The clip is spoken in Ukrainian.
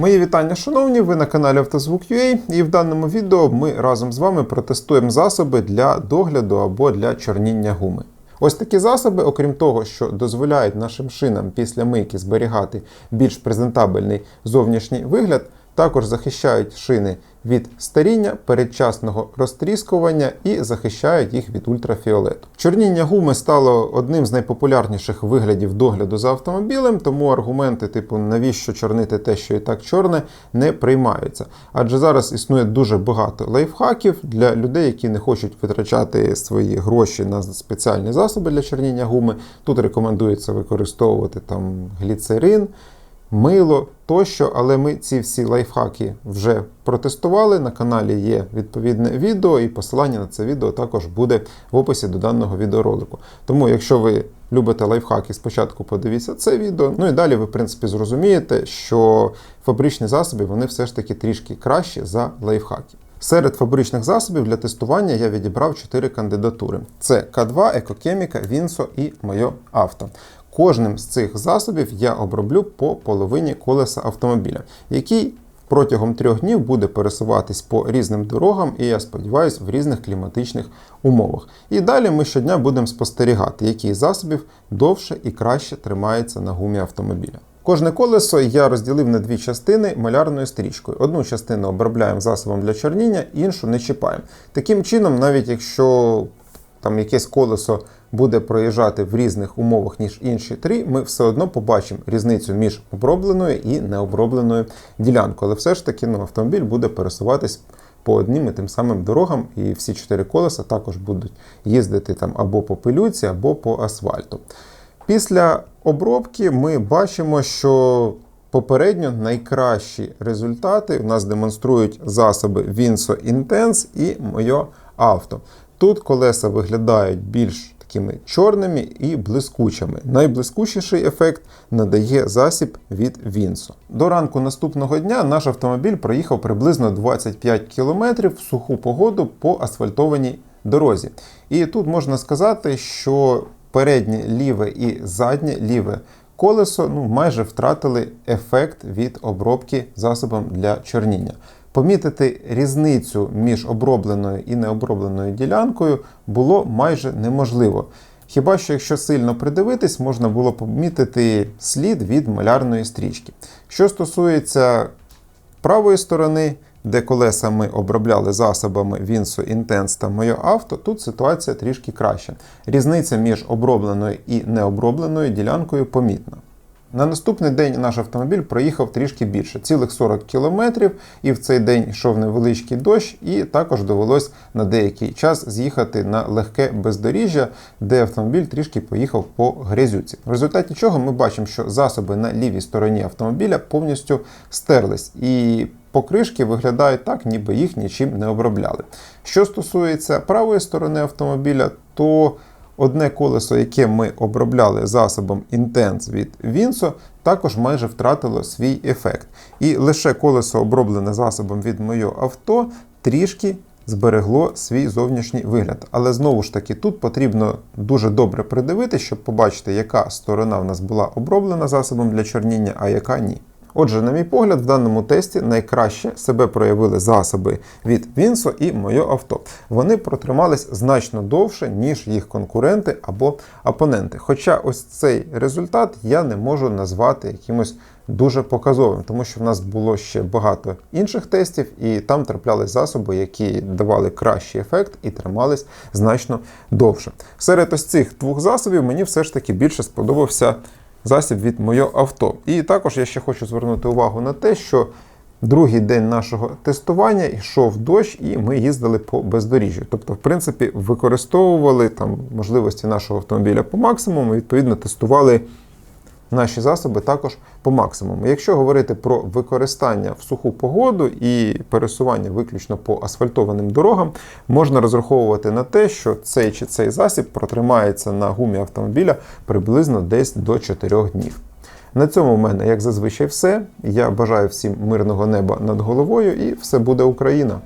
Мої вітання, шановні, ви на каналі Автозвук.ua і в даному відео ми разом з вами протестуємо засоби для догляду або для чорніння гуми. Ось такі засоби, окрім того, що дозволяють нашим шинам після мийки зберігати більш презентабельний зовнішній вигляд, також захищають шини від старіння, передчасного розтріскування і захищають їх від ультрафіолету. Чорніння гуми стало одним з найпопулярніших виглядів догляду за автомобілем, тому аргументи, типу, навіщо чорнити те, що і так чорне, не приймаються. Адже зараз існує дуже багато лайфхаків для людей, які не хочуть витрачати свої гроші на спеціальні засоби для чорніння гуми. Тут рекомендується використовувати там гліцерин мило тощо, але ми ці всі лайфхаки вже протестували. На каналі є відповідне відео, і посилання на це відео також буде в описі до даного відеоролику. Тому, якщо ви любите лайфхаки, спочатку подивіться це відео. Ну і далі ви, в принципі, зрозумієте, що фабричні засоби вони все ж таки трішки кращі за лайфхаки. Серед фабричних засобів для тестування я відібрав 4 кандидатури: це К2, Екокеміка, Вінсо і Моє Авто. Кожним з цих засобів я оброблю по половині колеса автомобіля, який протягом трьох днів буде пересуватись по різним дорогам і, я сподіваюся, в різних кліматичних умовах. І далі ми щодня будемо спостерігати, з засобів довше і краще тримається на гумі автомобіля. Кожне колесо я розділив на дві частини малярною стрічкою. Одну частину обробляємо засобом для чорніння, іншу не чіпаємо. Таким чином, навіть якщо там якесь колесо буде проїжджати в різних умовах, ніж інші три, ми все одно побачимо різницю між обробленою і необробленою ділянкою. Але все ж таки ну, автомобіль буде пересуватись по одним і тим самим дорогам, і всі чотири колеса також будуть їздити там або по пилюці, або по асфальту. Після обробки ми бачимо, що попередньо найкращі результати у нас демонструють засоби Vinso Intense і Moyo Auto. Тут колеса виглядають більш такими чорними і блискучими. Найблискучіший ефект надає засіб від Вінсо. До ранку наступного дня наш автомобіль проїхав приблизно 25 км в суху погоду по асфальтованій дорозі. І тут можна сказати, що переднє ліве і заднє ліве колесо ну, майже втратили ефект від обробки засобом для чорніння. Помітити різницю між обробленою і необробленою ділянкою було майже неможливо. Хіба що, якщо сильно придивитись, можна було помітити слід від малярної стрічки. Що стосується правої сторони, де колеса ми обробляли засобами Vinso Intense та Моє авто, тут ситуація трішки краща. Різниця між обробленою і необробленою ділянкою помітна. На наступний день наш автомобіль проїхав трішки більше, цілих 40 кілометрів, і в цей день йшов невеличкий дощ, і також довелось на деякий час з'їхати на легке бездоріжжя, де автомобіль трішки поїхав по грязюці. В результаті чого ми бачимо, що засоби на лівій стороні автомобіля повністю стерлись. І покришки виглядають так, ніби їх нічим не обробляли. Що стосується правої сторони автомобіля, то Одне колесо, яке ми обробляли засобом Intense від Vinso, також майже втратило свій ефект. І лише колесо, оброблене засобом від моє авто, трішки зберегло свій зовнішній вигляд. Але знову ж таки, тут потрібно дуже добре придивитися, щоб побачити, яка сторона в нас була оброблена засобом для чорніння, а яка ні. Отже, на мій погляд, в даному тесті найкраще себе проявили засоби від Вінсо і моє авто. Вони протримались значно довше, ніж їх конкуренти або опоненти. Хоча ось цей результат я не можу назвати якимось дуже показовим, тому що в нас було ще багато інших тестів, і там траплялись засоби, які давали кращий ефект і тримались значно довше. Серед ось цих двох засобів мені все ж таки більше сподобався засіб від моє авто. І також я ще хочу звернути увагу на те, що другий день нашого тестування йшов дощ, і ми їздили по бездоріжжю. Тобто, в принципі, використовували там можливості нашого автомобіля по максимуму, відповідно, тестували наші засоби також по максимуму. Якщо говорити про використання в суху погоду і пересування виключно по асфальтованим дорогам, можна розраховувати на те, що цей чи цей засіб протримається на гумі автомобіля приблизно десь до 4 днів. На цьому в мене, як зазвичай, все. Я бажаю всім мирного неба над головою і все буде Україна!